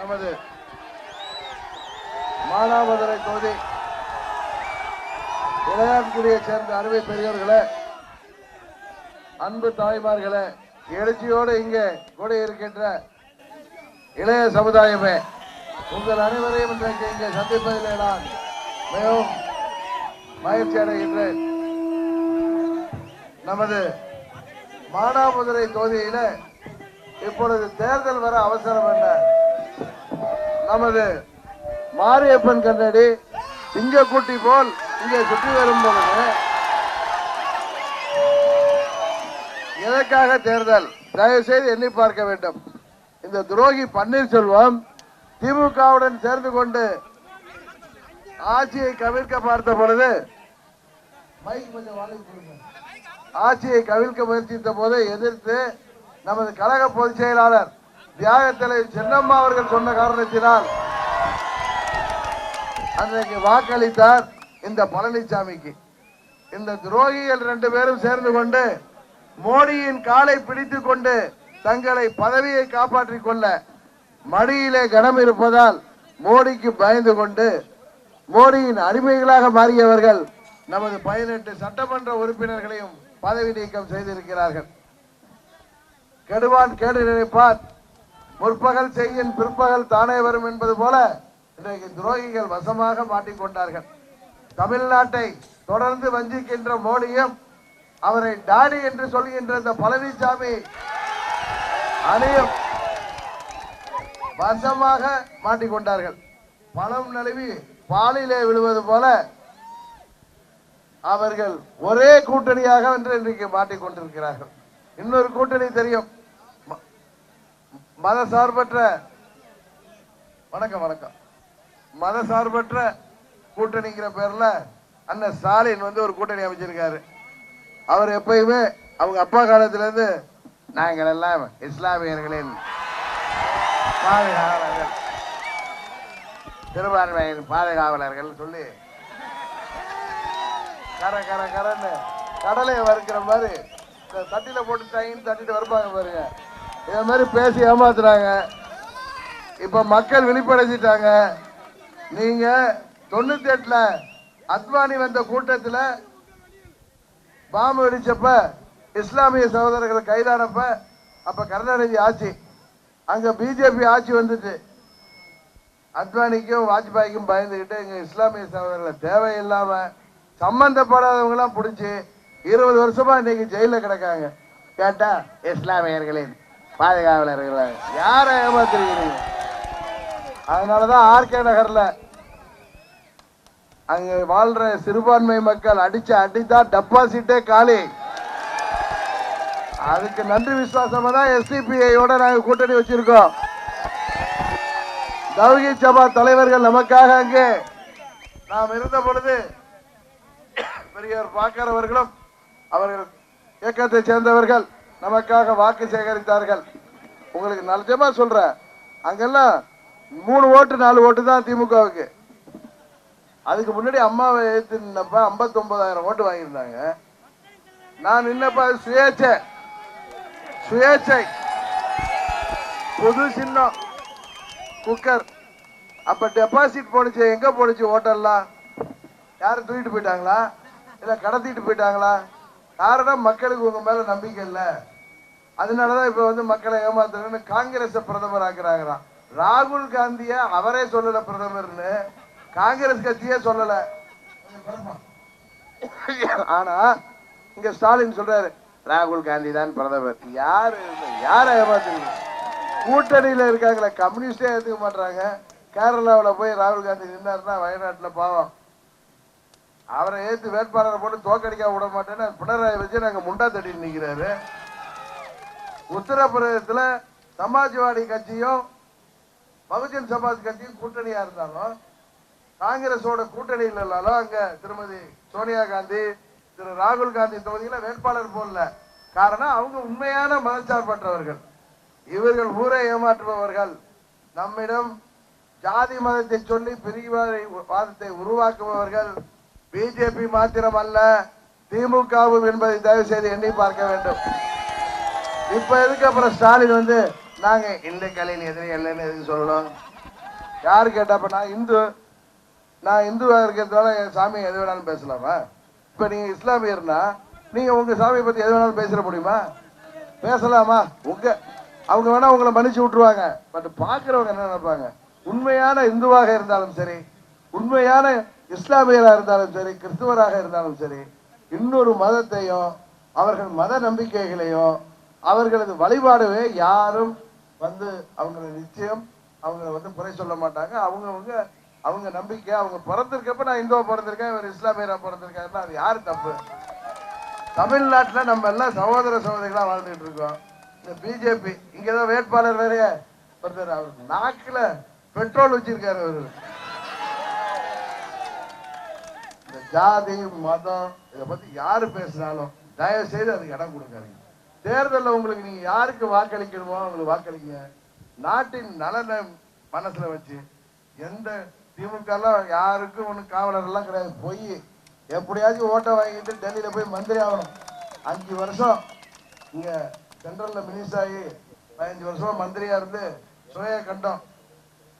நமது மானாமதுரை தொகுதி. இளையான்குடியை சேர்ந்த அறுவை பெரியவர்களே அன்பு தாய்மார்களே எழுச்சியோடு இங்கே கூட இருக்கின்ற இளைய சமுதாயமே உங்கள் அனைவரையும் இன்றைக்கு இங்கே சந்திப்பதிலே நான் மிகவும் மகிழ்ச்சி அடைகின்றேன். நமது மானாமதுரை தொகுதியில இப்பொழுது தேர்தல் வர அவசரம் என்ன? நமது மாரியப்பன் கண்ணடி சிங்கக்குட்டி போல் இங்கே சுற்றி வரும் பொழுது எதற்காக தேர்தல்? தயவு செய்து எண்ணி பார்க்க வேண்டும். இந்த துரோகி பன்னீர்செல்வம் திமுகவுடன் சேர்ந்து கொண்டு ஆட்சியை கவிழ்க்க பார்த்த பொழுது மைக் கொஞ்சம் ஆட்சியை கவிழ்க்க முயற்சித்த போது எதிர்த்து நமது கழக பொதுச் செயலாளர் தியாக தலைவர் சென்னம்மா அவர்கள் சொன்ன காரணத்தினால் அன்றைக்கு வாக்களித்தார் இந்த பழனிசாமிக்கு இந்த துரோகிகள் ரெண்டு பேரும் சேர்ந்து கொண்டு மோடியின் காலை பிடித்துக் கொண்டு தங்களை பதவியை காப்பாற்றிக் கொள்ள மடியிலே கனம் இருப்பதால் மோடிக்கு பயந்து கொண்டு மோடியின் அடிமைகளாக மாறியவர்கள் நமது பதினெட்டு சட்டமன்ற உறுப்பினர்களையும் பதவி நீக்கம் செய்திருக்கிறார்கள். கெடுவான் கேடு நினைப்பான் முற்பகல் செய்யின் பிற்பகல் தானே வரும் என்பது போல இன்றைக்கு துரோகிகள் வசமாக மாட்டிக்கொண்டார்கள் தமிழ்நாட்டை தொடர்ந்து வஞ்சிக்கின்ற மோடியும் அவரை டாடி என்று சொல்கின்ற இந்த பழனிசாமி அணியும் வசமாக மாட்டிக்கொண்டார்கள் பணம் நழுவி பாலிலே விழுவது போல அவர்கள் ஒரே கூட்டணியாக என்று இன்றைக்கு மாட்டிக்கொண்டிருக்கிறார்கள் இன்னொரு கூட்டணி தெரியும். மத சார்பற்ற வணக்கம் வணக்கம். மத சார்பற்ற கூட்டணிங்கிற பேர்ல அண்ணன் ஸ்டாலின் வந்து ஒரு கூட்டணி அமைச்சிருக்காரு. அவர் எப்பயுமே அவங்க அப்பா காலத்துல இருந்து நாங்கள் எல்லாம் இஸ்லாமியர்களின் பாதுகாவலர்கள் சிறுபான்மையின் பாதுகாவலர்கள் சொல்லி கர கர கரன்னு கடலையை வறுக்கிற மாதிரி இந்த தட்டில போட்டுட்டாங்கன்னு தட்டிட்டு வருப்பாங்க பாருங்க. இத மாதிரி பேசி ஏமாத்துறாங்க. இப்ப மக்கள் விழிப்படைஞ்சிட்டாங்க. நீங்க தொண்ணூத்தி எட்டுல அத்வானி வந்த கூட்டத்தில் பாம்பு வெடிச்சப்ப இஸ்லாமிய சகோதரர்கள் கைதானப்ப அப்ப கருணாநிதி ஆட்சி. அங்க பிஜேபி ஆட்சி வந்துட்டு. அத்வானிக்கும் வாஜ்பாய்க்கும் பயந்துகிட்டு எங்க இஸ்லாமிய சகோதரர்களை தேவையில்லாம சம்மந்தப்படாதவங்களாம் பிடிச்சி இருபது வருஷமா இன்னைக்கு ஜெயில கிடக்காங்க. கேட்டா இஸ்லாமியர்களின் பாதுகாவலர்கள் யாரை ஏமாத்திருக்கிறீங்க அதனாலதான் ஆர்கே நகர்ல அங்க வாழ்ற சிறுபான்மை மக்கள் அடிச்சு அடிதான் டெபாசிட்டே காலி. அதுக்கு நன்றி விசுவாசமா தான் எஸ்டிபிஐயோட நாங்க கூட்டணி வச்சிருக்கோம். தௌகி சபா தலைவர்கள் நமக்காக அங்கே நாம் இருந்த பொழுது பெரியவர் பார்க்கிறவர்களும் அவர்கள் இயக்கத்தை சேர்ந்தவர்கள் நமக்காக வாக்கு சேகரித்தார்கள். உங்களுக்கு நிஜமா சொல்றேன். அங்கெல்லாம் மூணு ஓட்டு நாலு ஓட்டு தான் திமுகவுக்கு. அதுக்கு முன்னாடி அம்மாவை ஏத்து நின்னப்ப ஐம்பத்தி ஒன்பதாயிரம் ஓட்டு வாங்கியிருந்தாங்க. நான் நின்னப்ப அது சுயேச்சை புது சின்னம். குக்கர். அப்ப டெபாசிட் போனுச்சு எங்க போனுச்சு ஓட்டெல்லாம்? யாரும் தூக்கிட்டு போயிட்டாங்களா? இல்ல கடத்திட்டு போயிட்டாங்களா? காரணம் மக்களுக்கு உங்க மேல நம்பிக்கை இல்லை. அதனாலதான் இப்ப வந்து மக்களை ஏமாத்துறேன்னு காங்கிரஸ் பிரதமர் ஆக்குறாங்களாம் ராகுல் காந்திய அவரே சொல்லல பிரதமர்னு. காங்கிரஸ் கட்சியே சொல்லல. ஆனா இங்க ஸ்டாலின் சொல்றாரு ராகுல் காந்தி தான் பிரதமர். யாரு யாரை ஏமாத்துறீங்க? கூட்டணியில இருக்காங்களே கம்யூனிஸ்டே ஏத்துக்க மாட்டாங்க கேரளாவில் போய் ராகுல் காந்தி நின்னாருன்னா வயநாட்டுல பாவம். அவரை ஏத்து வேட்பாளரை போட்டு தோக்கடிக்க விட மாட்டேன்னு பினராயி வச்சு நாங்க முண்டா தட்டி நிக்கிறாரு. உத்தரப்பிரதேசத்துல சமாஜ்வாடி கட்சியும் பகுஜன் சமாஜ் கட்சியும் கூட்டணியா இருந்தாலும் காங்கிரஸோட கூட்டணியில் இல்லாலும் அங்க திருமதி சோனியா காந்தி திரு ராகுல் காந்தி தொகுதியில வேட்பாளர் போடல. காரணம் அவங்க உண்மையான மதச்சார்பற்றவர்கள் இவர்கள் ஊரை ஏமாற்றுபவர்கள். நம்மிடம் ஜாதி மதத்தை சொல்லி பிரிவாதத்தை உருவாக்குபவர்கள். பிஜேபி மாத்திரம் அல்ல திமுகவும் என்பதை தயவு செய்து எண்ணி பார்க்க வேண்டும். இப்ப எதுக்கு அப்புறம் ஸ்டாலின் வந்து நாங்க இந்த கலையின் எதிரி இல்லைன்னு எதுக்கு சொல்லணும்? யாரு கேட்டப்ப நான் இந்து நான் இந்துவா இருக்கிறதுனால என் சாமி எது வேணாலும் பேசலாமா? இப்ப நீங்க இஸ்லாமியர்னா நீங்க உங்க சாமியை பத்தி எது வேணாலும் பேசிட முடியுமா? பேசலாமா? உங்க அவங்க வேணா உங்களை மன்னிச்சு விட்டுருவாங்க. பட் பாக்குறவங்க என்ன நினைப்பாங்க? உண்மையான இந்துவாக இருந்தாலும் சரி உண்மையான இஸ்லாமியராக இருந்தாலும் சரி கிறிஸ்துவராக இருந்தாலும் சரி இன்னொரு மதத்தையும் அவர்கள் மத நம்பிக்கைகளையும் அவர்களது வழிபாடுவே யாரும் வந்து அவங்கள நிச்சயம் அவங்கள வந்து குறை சொல்ல மாட்டாங்க. அவங்கவுங்க அவங்க நம்பிக்கை அவங்க பிறந்திருக்கப்ப நான் இந்துவா பிறந்திருக்கேன் இவர் இஸ்லாமியரா பிறந்திருக்காருன்னா அது யாரு தப்பு? தமிழ்நாட்டுல நம்ம எல்லாம் சகோதர சகோதரிகளாக வாழ்ந்துட்டு இருக்கோம். இந்த பிஜேபி இங்க வேட்பாளர் வேறைய? ஒருத்தர் அவர் நாக்குல பெட்ரோல் வச்சிருக்காரு அவரு இந்த ஜாதி மதம் இதை பத்தி யாரு பேசினாலும் தயவு செய்து அதுக்கு இடம் கொடுக்காதீங்க. தேர்தலில் உங்களுக்கு நீங்க யாருக்கு வாக்களிக்கணுமோ அவங்களுக்கு வாக்களிங்க. நாட்டின் நலனை மனசுல வச்சு எந்த திமுக யாருக்கும் ஒன்றும் காவலர் எல்லாம் கிடையாது. போய் எப்படியாச்சும் ஓட்டை வாங்கிட்டு டெல்லியில போய் மந்திரி ஆகணும். அஞ்சு வருஷம் இங்க சென்ட்ரல்ல மினிஸ்டர் ஆகி பதினஞ்சு வருஷமா மந்திரியா இருந்து சுவையை கண்டம்.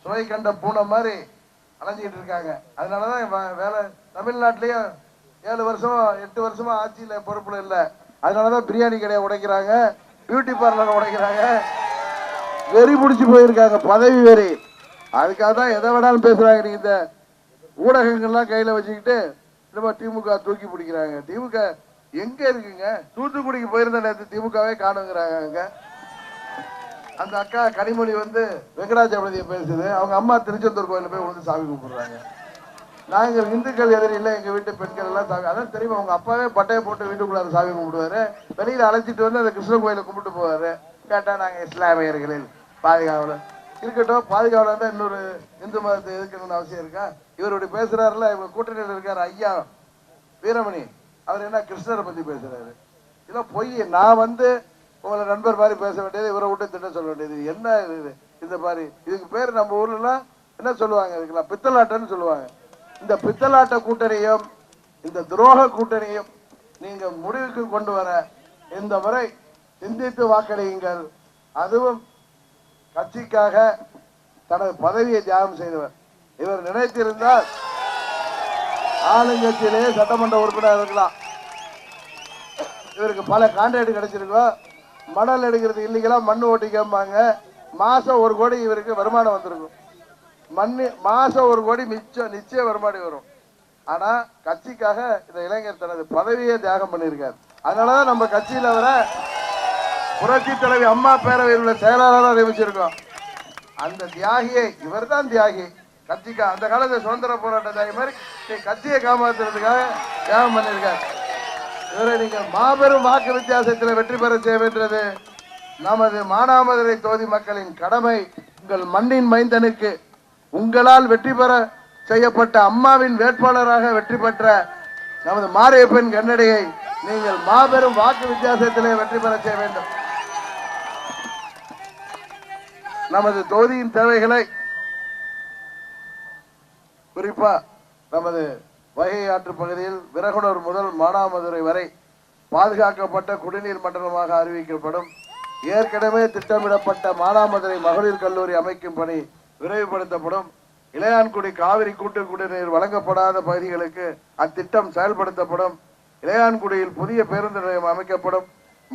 சுவை கண்ட பூனை மாதிரி அலைஞ்சிக்கிட்டு இருக்காங்க. அதனாலதான் வேலை தமிழ்நாட்டிலயும் ஏழு வருஷமா எட்டு வருஷமா ஆட்சியில பொறுப்புல இல்ல. அதனாலதான் பிரியாணி கடையை உடைக்கிறாங்க பியூட்டி பார்லர் உடைக்கிறாங்க. வெறி பிடிச்சி போயிருக்காங்க பதவி வெறி. அதுக்காக தான் எதை வேணாலும் பேசுறாங்க நீங்க இந்த ஊடகங்கள்லாம் கையில வச்சுக்கிட்டு திரும்ப திமுக தூக்கி பிடிக்கிறாங்க. திமுக எங்க இருக்குங்க? தூத்துக்குடிக்கு போயிருந்த நேரத்து திமுகவே காணுங்கிறாங்க அங்க. அந்த அக்கா கனிமொழி வந்து வெங்கடாஜபதியை பேசுது. அவங்க அம்மா திருச்செந்தூர் கோயிலில் போய் வந்து சாமி கும்பிடுறாங்க. நாங்கள் இந்துக்கள் எதிரி இல்லை எங்க வீட்டு பெண்கள் எல்லாம் சாமி அதான் தெரியுமா அவங்க அப்பாவே பட்டையை போட்டு வீட்டுக்குள்ளார சாமி கும்பிடுவாரு. வெளியில அழைச்சிட்டு வந்து அந்த கிருஷ்ண கோயிலை கும்பிட்டு போவாரு. கேட்டா நாங்க இஸ்லாமியர்களில் பாதுகாவல இருக்கட்டும் பாதுகாவல தான் இன்னொரு இந்து மதத்தை எதுக்கணும்னு அவசியம் இருக்கா? இவர் இப்படி பேசுறாருல இவங்க கூட்டணியில் இருக்காரு ஐயா வீரமணி. அவர் என்ன கிருஷ்ணரை பத்தி பேசுறாரு? இதெல்லாம் பொய். நான் வந்து உங்களை நண்பர் மாதிரி பேச வேண்டியது இவரை விட்டு திட்ட சொல்ல வேண்டியது. என்ன இது? இந்த மாதிரி. இதுக்கு பேர் நம்ம ஊர்லலாம் என்ன சொல்லுவாங்க? இதுக்கெல்லாம் பித்தலாட்டம்னு சொல்லுவாங்க. இந்த பித்தலாட்ட கூட்டணியும் இந்த துரோக கூட்டணியும் நீங்க முடிவுக்கு கொண்டு வர இந்த முறை சிந்தித்து வாக்களியுங்கள். அதுவும் கட்சிக்காக தனது பதவியை தியாகம் செய்தவர். இவர் நினைத்திருந்தால் ஆளுங்கட்சியிலேயே சட்டமன்ற உறுப்பினர் இருக்கலாம். இவருக்கு பல கான்ட்ராக்ட் கிடைச்சிருக்கோம் மணல் எடுக்கிறது இல்லீங்களா மண் ஓட்டிக்கம்பாங்க. மாசம் ஒரு கோடி இவருக்கு வருமானம் வந்திருக்கும். மண்ணு மாசம் ஒரு கோடி மிச்சம் நிச்சயம் வருமானம் வரும். ஆனா கட்சிக்காக இந்த இளைஞர் தனது பதவியே தியாகம் பண்ணியிருக்காரு. அதனாலதான் நம்ம கட்சியில வர புரட்சி தலைவி அம்மா பேரவையில் உள்ள செயலாளராக நியமிச்சிருக்கோம். அந்த தியாகியை இவர்தான் தியாகி. கட்சிக்கா அந்த காலத்தில் சுதந்திர போராட்ட தியாகி மாதிரி கட்சியை காமாத்துறதுக்காக தியாகம் பண்ணியிருக்காரு. இவரை நீங்க மாபெரும் வாக்கு வித்தியாசத்தில் வெற்றி பெற செய்ய வேண்டியது நமது மானாமதுரை தொகுதி மக்களின் கடமை. உங்கள் மண்ணின் மைந்தனுக்கு உங்களால் வெற்றி பெற செய்யப்பட்ட அம்மாவின் வேட்பாளராக வெற்றி பெற்ற நமது மாரியப்பன் கண்ணடியை நீங்கள் மாபெரும் வாக்கு வித்தியாசத்திலே வெற்றி பெற செய்ய வேண்டும். நமது தொகுதியின் தேவைகளை குறிப்பா நமது வைகை ஆற்று பகுதியில் விரகுணர் முதல் மானாமதுரை வரை பாதுகாக்கப்பட்ட குடிநீர் மண்டலமாக அறிவிக்கப்படும். ஏற்கனவே திட்டமிடப்பட்ட மானாமதுரை மகளிர் கல்லூரி அமைக்கும் பணி விரைவுபடுத்தப்படும். இளையான்குடி காவிரி கூட்டு குடிநீர் வழங்கப்படாத பகுதிகளுக்கு அத்திட்டம் செயல்படுத்தப்படும். இளையான்குடியில் புதிய பேருந்து நிலையம் அமைக்கப்படும்.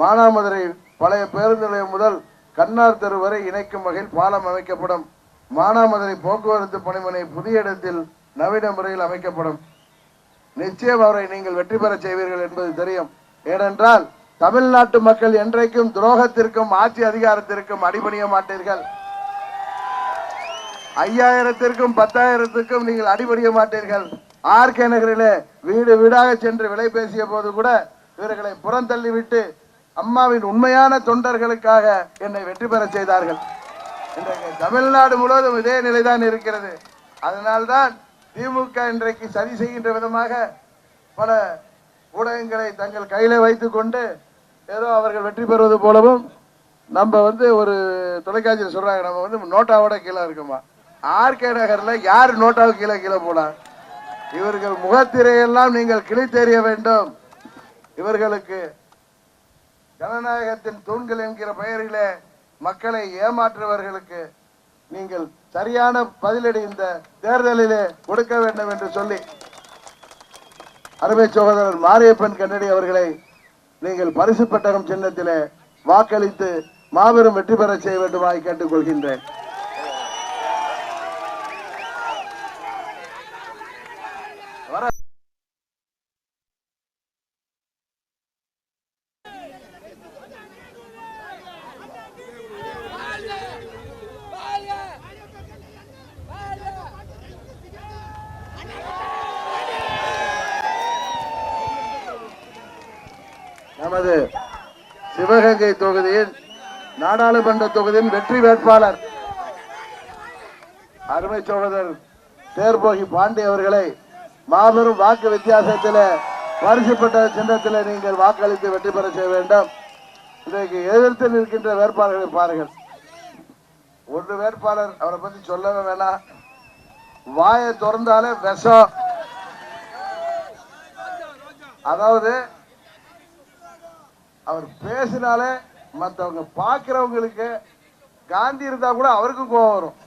மானாமதுரை பழைய பேருந்து நிலையம் முதல் கண்ணார் தெரு வரை இணைக்கும் வகையில் பாலம் அமைக்கப்படும். மானாமதுரை போக்குவரத்து பணிமனை புதிய இடத்தில் நவீன முறையில் அமைக்கப்படும். நிச்சயம் அவரை நீங்கள் வெற்றி பெற செய்வீர்கள் என்பது தெரியும். ஏனென்றால் தமிழ்நாட்டு மக்கள் என்றைக்கும் துரோகத்திற்கும் ஆட்சி அதிகாரத்திற்கும் அடிபணிய மாட்டீர்கள். ஐயாயிரத்திற்கும் பத்தாயிரத்திற்கும் நீங்கள் அடிபணிய மாட்டீர்கள். ஆர்கே நகரிலே வீடு வீடாக சென்று விலை பேசிய போது கூட இவர்களை புறந்தள்ளி விட்டு அம்மாவின் உண்மையான தொண்டர்களுக்காக என்னை வெற்றி பெற செய்தார்கள். இன்றைக்கு தமிழ்நாடு முழுவதும் இதே நிலைதான் இருக்கிறது. அதனால்தான் திமுக இன்றைக்கு சதி செய்கின்ற விதமாக பல ஊடகங்களை தங்கள் கையில வைத்து கொண்டு ஏதோ அவர்கள் வெற்றி பெறுவது போலவும் நம்ம வந்து ஒரு தொலைக்காட்சியில் சொல்றாங்க நம்ம வந்து நோட்டாவோட கீழே இருக்கோமா? ஆர்கே நகர்ல யார் நோட்டாவுக்கு கீழே கீழே போனா? இவர்கள் முகத்திரையெல்லாம் நீங்கள் கிழித்தெறிய வேண்டும். இவர்களுக்கு ஜனநாயகத்தின் தூண்கள் என்கிற பெயரிலே மக்களை ஏமாற்றுவர்களுக்கு நீங்கள் சரியான பதிலடி இந்த தேர்தலிலே கொடுக்க வேண்டும் என்று சொல்லி அருமை சகோதரர் மாரியப்பன் கண்ணடி அவர்களை நீங்கள் பரிசு பெட்டகம் சின்னத்திலே வாக்களித்து மாபெரும் வெற்றி பெற செய்ய வேண்டுமாய் கேட்டுக்கொள்கின்றேன். நமது சிவகங்கை தொகுதியின் நாடாளுமன்ற தொகுதியின் வெற்றி வேட்பாளர் அருமை சோழர் தேர்போகி பாண்டி அவர்களை மாபெரும் வாக்கு வித்தியாசத்தில் பரிசுப்பட்ட சின்னத்தில் நீங்கள் வாக்களித்து வெற்றி பெற செய்ய வேண்டும். இன்றைக்கு எதிர்த்து நிற்கின்ற வேட்பாளர்களை பாருங்கள். ஒரு வேட்பாளர் அவரை பற்றி சொல்லவே வேணாம். வாயை திறந்தாலே விஷம். அதாவது அவர் பேசினாலே மற்றவங்க பார்க்கிறவங்களுக்கு காந்தி இருந்தா கூட அவருக்கும் கோபம் வரும்.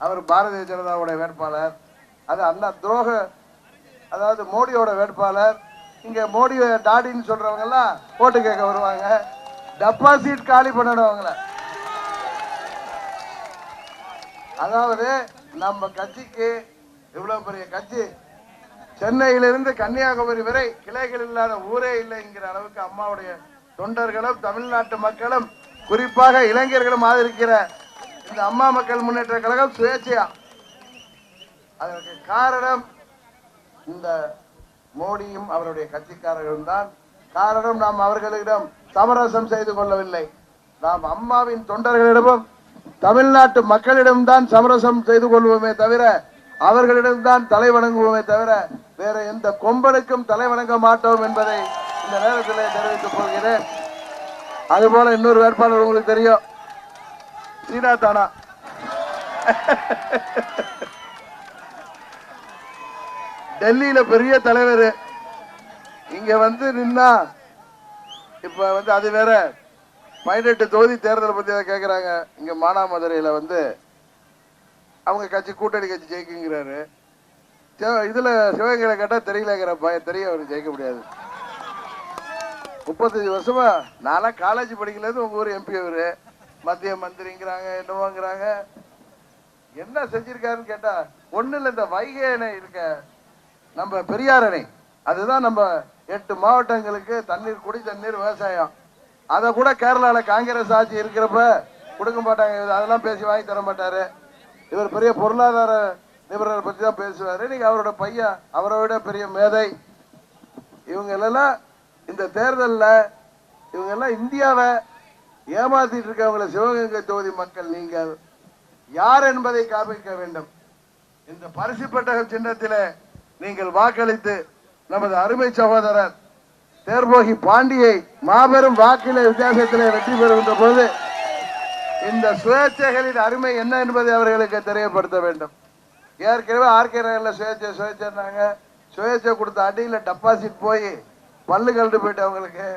அவர் பாரதிய ஜனதாவுடைய வேட்பாளர் அது அண்ணா துரோக அதாவது மோடியோட வேட்பாளர் இங்க மோடி டாடின்னு சொல்றவங்க எல்லாம் ஓட்டு கேட்க வருவாங்க. டெபாசிட் காலி பண்ணணும் அவங்கள. அதாவது நம்ம கட்சிக்கு இவ்வளவு பெரிய கட்சி சென்னையிலிருந்து கன்னியாகுமரி வரை கிளைகள் இல்லாத ஊரே இல்லைங்கிற அளவுக்கு அம்மாவுடைய தொண்டர்களும் தமிழ்நாட்டு மக்களும் குறிப்பாக இளைஞர்களும் ஆதரிக்கிற இந்த அம்மா மக்கள் முன்னேற்ற கழகம் சுயேட்சையா. அதற்கு காரணம் இந்த மோடியும் அவருடைய கட்சிக்காரர்களும் தான். காரணம் நாம் அவர்களிடம் சமரசம் செய்து கொள்ளவில்லை. நாம் அம்மாவின் தொண்டர்களிடமும் தமிழ்நாட்டு மக்களிடம்தான் சமரசம் செய்து கொள்வோமே தவிர அவர்களிடம்தான் தலை வணங்குவோமே தவிர வேற எந்த கொம்பனுக்கும் தலை வணங்க மாட்டோம் என்பதை இந்த நேரத்தில் தெரிவித்துக் கொள்கிறேன். அதுபோல இன்னொரு வேட்பாளர் உங்களுக்கு தெரியும். சீனா தானா? டெல்லியில பெரிய தலைவர். இங்க வந்து நின்னா இப்ப வந்து அது வேற. பதினெட்டு தொகுதி தேர்தலை பத்தி கேட்கிறாங்க கேக்குறாங்க. இங்க மானாமதுரையில வந்து அவங்க கட்சி கூட்டணி கட்சி ஜெயிக்குங்கிறாரு. இதுல சிவகங்கையில கேட்டா தெரியலங்கிற பையன் தெரிய அவர் ஜெயிக்க முடியாது. முப்பத்தஞ்சு வருஷமா நான்லாம் காலேஜ் படிக்கல உங்க ஊர் எம்பி அவரு. மத்திய மந்திரிங்கிறாங்க என்னவோங்கிறாங்க. என்ன செஞ்சிருக்காருன்னு கேட்டா ஒண்ணு இல்ல இந்த வைகை அணை இருக்க நம்ம பெரியார் அணை. அதுதான் நம்ம எட்டு மாவட்டங்களுக்கு தண்ணீர் குடி தண்ணீர் விவசாயம். அதை கூட கேரளால காங்கிரஸ் ஆட்சி இருக்கிறப்ப கொடுக்க மாட்டாங்க. அதெல்லாம் பேசி வாங்கி தர மாட்டாரு. இவர் பெரிய பொருளாதார நிபுணர் பத்தி தான் பேசுவாரு நீங்க அவரோட பையன் அவரை விட பெரிய மேதை. இவங்க எல்லாம் இந்த தேர்தலில் இவங்க எல்லாம் இந்தியாவை ஏமாத்திட்டு இருக்கவங்களை சிவகங்கை தொகுதி மக்கள் நீங்கள் யார் என்பதை காமிக்க வேண்டும். இந்த பரிசு பெட்டகம் சின்னத்திலே நீங்கள் வாக்களித்து நமது அருமை சகோதரர் தேர்போகி பாண்டியை மாபெரும் வாக்கில வித்தியாசத்தில் வெற்றி பெறுகின்ற போது இந்த சுயேட்சைகளின் அருமை என்ன என்பதை அவர்களுக்கு தெரியப்படுத்த வேண்டும். ஏற்கனவே ஆர்கே நகரில் சுயேட்சை சுயேட்சைன்னாங்க. சுயேட்சை கொடுத்த அடியில் டெபாசிட் போய் பல்லு கழுந்து போயிட்டு அவங்களுக்கு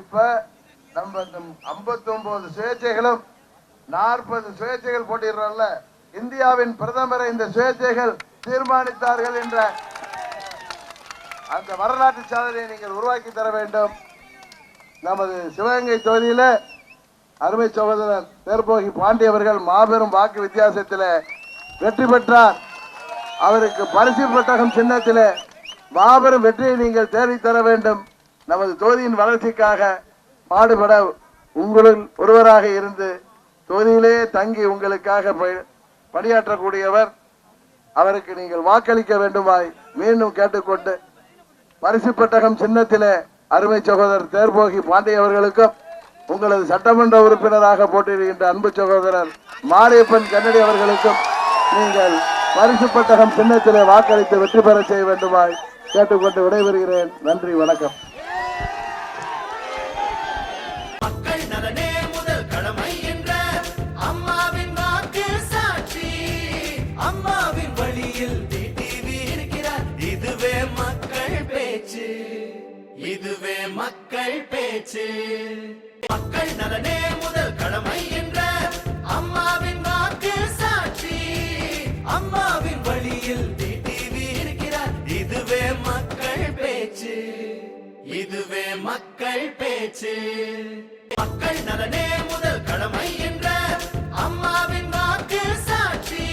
இப்போ நம்ம இந்த 59 சுயேட்சைகளும் நாற்பது சுயேட்சைகள் போட்டிடுறோம்ல. இந்தியாவின் பிரதமரை இந்த சுயேட்சைகள் தீர்மானித்தார்கள் என்ற அந்த வரலாற்று சாதனையை நீங்கள் உருவாக்கி தர வேண்டும். நமது சிவகங்கை தொகுதியில் அருமை சகோதரர் தேர்போகி பாண்டியவர்கள் மாபெரும் வாக்கு வித்தியாசத்தில் வெற்றி பெற்றார். அவருக்கு பரிசு பெட்டகம் சின்னத்தில் மாபெரும் வெற்றியை நீங்கள் தேடி தர வேண்டும். நமது தொகுதியின் வளர்ச்சிக்காக பாடுபட உங்களுள் ஒருவராக இருந்து தொகுதியிலே தங்கி உங்களுக்காக ப- பணியாற்றக்கூடியவர் அவருக்கு நீங்கள் வாக்களிக்க வேண்டுமாய் மீண்டும் கேட்டுக்கொண்டு பரிசு பெட்டகம் சின்னத்திலே அருமை சகோதரர் தேர்போகி பாண்டிய அவர்களுக்கும் உங்களது சட்டமன்ற உறுப்பினராக போட்டியிடுகின்ற அன்பு சகோதரர் மாரியப்பன் கன்னடி அவர்களுக்கும் நீங்கள் பரிசு பெட்டகம் சின்னத்திலே வாக்களித்து வெற்றி பெற செய்ய வேண்டுமாய் கேட்டுக்கொண்டு விடைபெறுகிறேன். நன்றி வணக்கம். இதுவே மக்கள் பேச்சு. மக்கள் நலனே முதல் கடமை என்ற அம்மாவின் வாக்கு அம்மாவின் வழியில் டிடிவி இருக்கிறார். இதுவே மக்கள் பேச்சு. இதுவே மக்கள் பேச்சு. மக்கள் நலனே முதல் கடமை என்ற அம்மாவின் வாக்கு சாட்சி.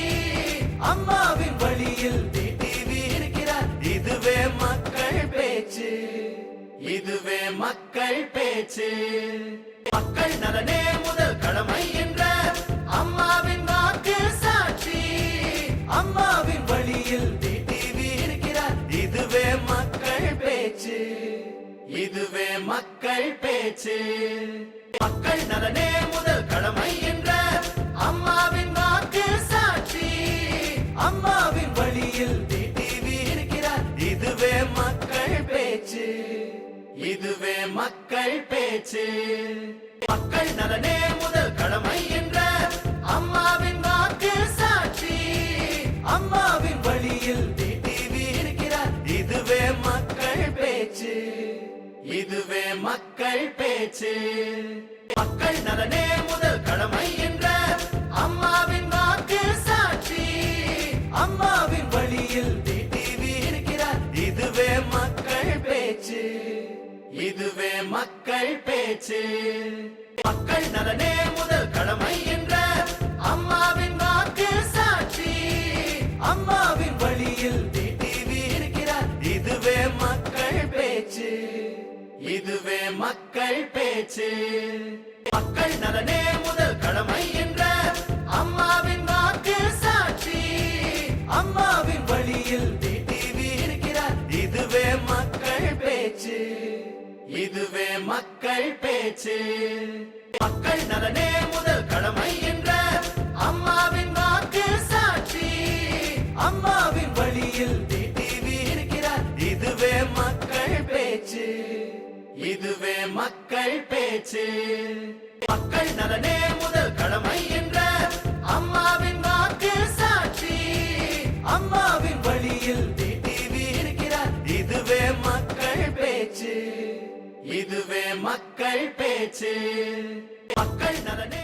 அம்மாவின் வழியில் டிடிவி இருக்கிறார். இதுவே மக்கள் பேச்சு. இதுவே மக்கள் பேச்சு. மக்கள் நலனே முதல் கடமை என்ற அம்மாவின் மக்கள் பேச்சு. மக்கள் நலனே முதல் கடமை என்ற அம்மாவின் வாக்கு சாட்சி. அம்மாவின் வழியில் டிடிவி இருக்கிறார். இதுவே மக்கள் பேச்சு. இதுவே மக்கள் பேச்சு. மக்கள் நலனே முதல் கடமை என்ற அம்மாவின் வாக்கு சாட்சி. அம்மாவின் வழியில் டிடிவி இருக்கிறார். இதுவே மக்கள் பேச்சு. இதுவே மக்கள் பேச்சு. மக்கள் நலனே முதல் கடமை என்ற அம்மாவின் வாக்கு சாட்சி. அம்மாவின் வழியில் டிடிவி இருக்கிறார் இதுவே மக்கள் பேச்சு. இதுவே மக்கள் பேச்சு. மக்கள் நலனே முதல் கடமை என்ற அம்மாவின் மக்கள் பேச்சு. மக்கள் நலனே முதல் கடமை என்ற அம்மாவின் வாக்கு சாட்சி. அம்மாவின் வழியில் டிடிவி இருக்கிறார். இதுவே மக்கள் பேச்சு. இதுவே மக்கள் பேச்சு. மக்கள் நலனே முதல் கடமை என்ற அம்மாவின் இதுவே மக்கள் பேச்சு. மக்கள் நலனே முதல் கடமை என்ற அம்மாவின் வாக்கு சாட்சி. அம்மாவின் வழியில் டிடிவி இருக்கிறார். இதுவே மக்கள் பேச்சு. இதுவே மக்கள் பேச்சு. மக்கள் நலனே